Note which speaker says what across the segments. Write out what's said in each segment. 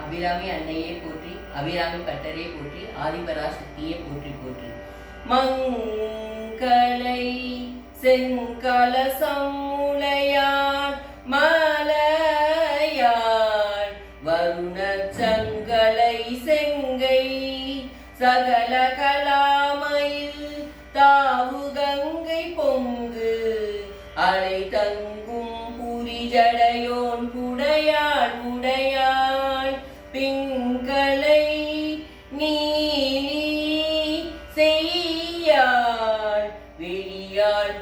Speaker 1: அபிராமி அன்னையே போற்றி அபிராமி பட்டரே போற்றி ஆதிபராசக்தியே போற்றி போற்றி. மங்களை செங்கல முளையான் மலையாள் வருண சங்கலை செங்கை சகல கலாமையில் தாவு கங்கை பொங்கு. அலை தங்கும் புரிஜடையோன் புடையாள்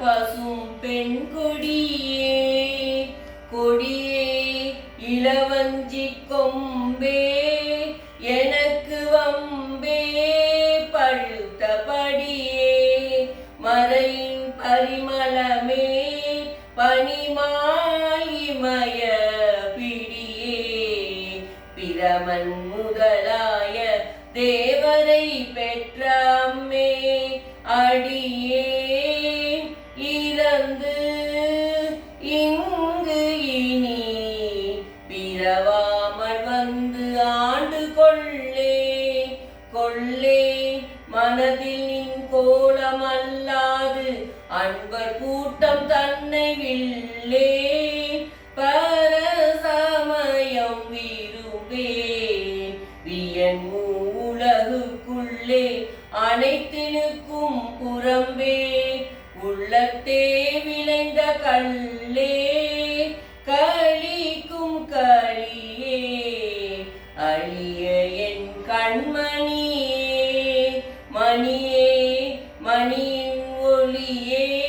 Speaker 1: பசும் பெண் கொடியே கொடியே இளவஞ்சி கொம்பே எனக்கு வம்பே பழுத்தபடியே மறையின் பரிமளமே பனிமாயிமய பிடியே. பிரமன் முதலாய தேவரை பெற்றாமே அடியே பிறவாமல் வந்து ஆண்டு கொள்ளே கொள்ளே. மனதில் நின் கோலம் அல்லாது அன்பர் கூட்டம் தன்னை வில்லே. பரசமயம் விரும்பே. வியன் உலகுக்குள்ளே அனைத்தினுக்கும் புறம்பே. உள்ளத்தே விளைந்த கல்லே. அழிய என் கண்மணியே மணியே மணியின் ஒளியே.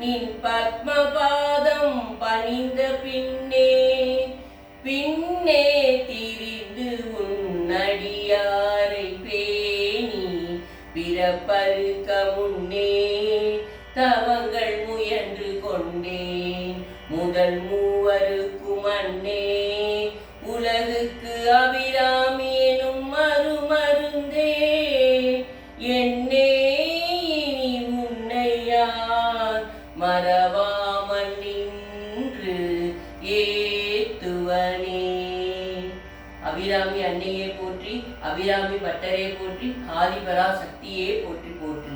Speaker 1: நின் பத்மபாதம் பணிந்த பின்னே பின்னே திரிந்து உன்னடியாரை பேணி பிறப்பருக்க முன்னே தவங்கள் முயன்று கொண்டேன். முதல் மூவருக்கும் அன்னே உலகுக்கு அபிராமி மறவாமல் நின்று ஏத்துவனே. அபிராமி அன்னையே போற்றி அபிராமி பட்டரே போற்றி ஆதிபரா சக்தியே போற்றி.